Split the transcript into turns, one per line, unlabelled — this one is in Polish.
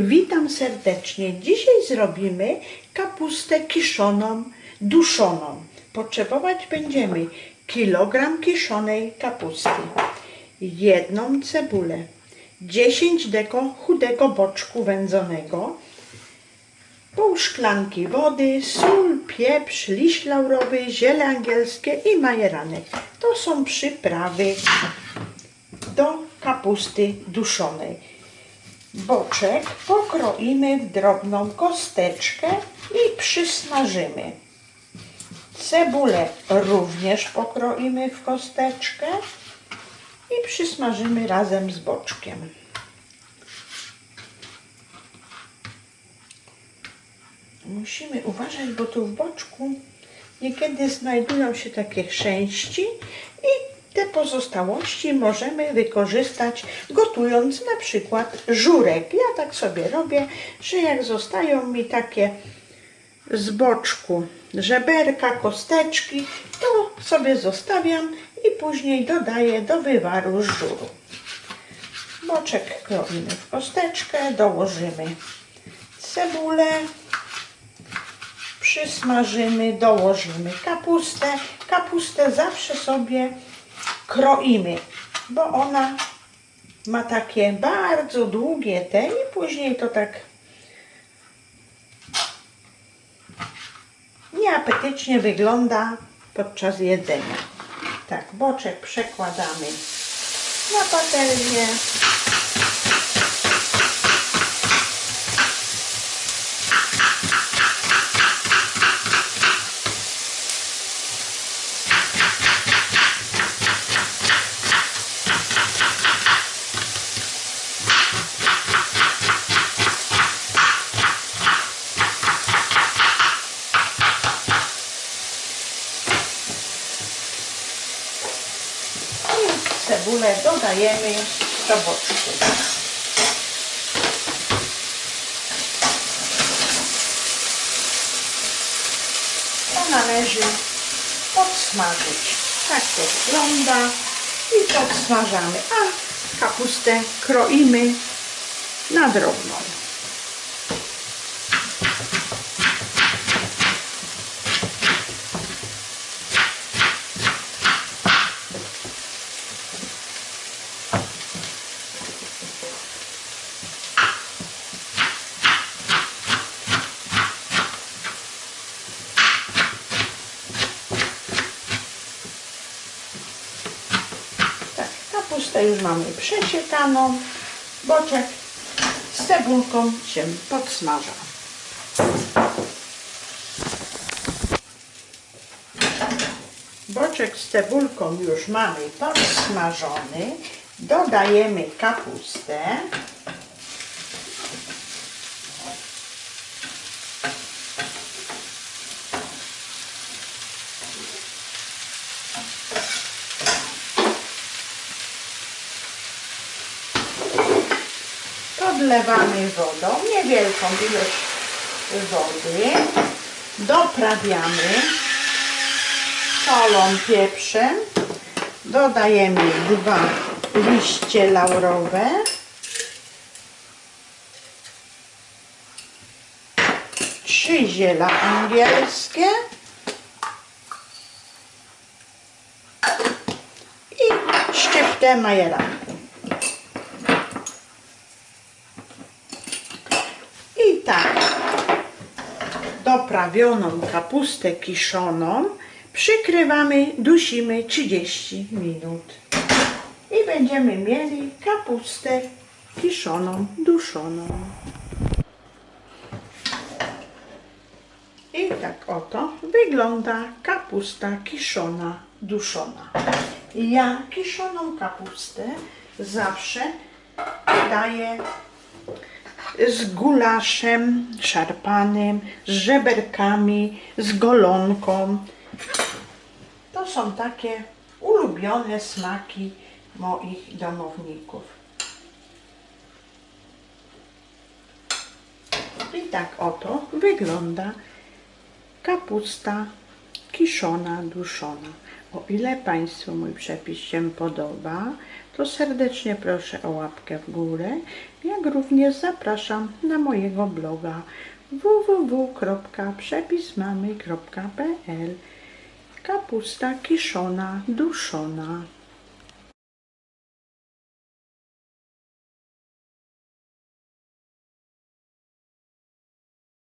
Witam serdecznie. Dzisiaj zrobimy kapustę kiszoną, duszoną. Potrzebować będziemy kilogram kiszonej kapusty, jedną cebulę, 10 deko chudego boczku wędzonego, pół szklanki wody, sól, pieprz, liść laurowy, ziele angielskie i majeranek. To są przyprawy do kapusty duszonej. Boczek pokroimy w drobną kosteczkę i przysmażymy. Cebulę również pokroimy w kosteczkę i przysmażymy razem z boczkiem. Musimy uważać, bo tu w boczku niekiedy znajdują się takie chrzęści te pozostałości możemy wykorzystać gotując na przykład żurek. Ja tak sobie robię, że jak zostają mi takie z boczku żeberka, kosteczki, to sobie zostawiam i później dodaję do wywaru żuru. Boczek kroimy w kosteczkę, dołożymy cebulę, przysmażymy, dołożymy kapustę. Kapustę zawsze sobie kroimy, bo ona ma takie bardzo długie te i później to tak nieapetycznie wygląda podczas jedzenia. Tak, boczek przekładamy na patelnię. I cebulę dodajemy do boczku. To należy podsmażyć. Tak to wygląda i podsmażamy, a kapustę kroimy na drobno. Tak, kapustę już mamy przesiekaną. Boczek z cebulką się podsmaża. Boczek z cebulką już mamy podsmażony. Dodajemy kapustę. Podlewamy wodą, niewielką ilość wody. Doprawiamy solą, pieprzem. Dodajemy dwa liście laurowe. Trzy ziela angielskie. I szczyptę majeranku. I tak doprawioną kapustę kiszoną przykrywamy, dusimy 30 minut. I będziemy mieli kapustę kiszoną, duszoną. I tak oto wygląda kapusta kiszona, duszona. Ja kiszoną kapustę zawsze daję z gulaszem szarpanym, z żeberkami, z golonką. To są takie ulubione smaki moich domowników. I tak oto wygląda kapusta kiszona, duszona. O ile Państwu mój przepis się podoba, to serdecznie proszę o łapkę w górę, jak również zapraszam na mojego bloga www.przepismamy.pl Kapusta kiszona, duszona.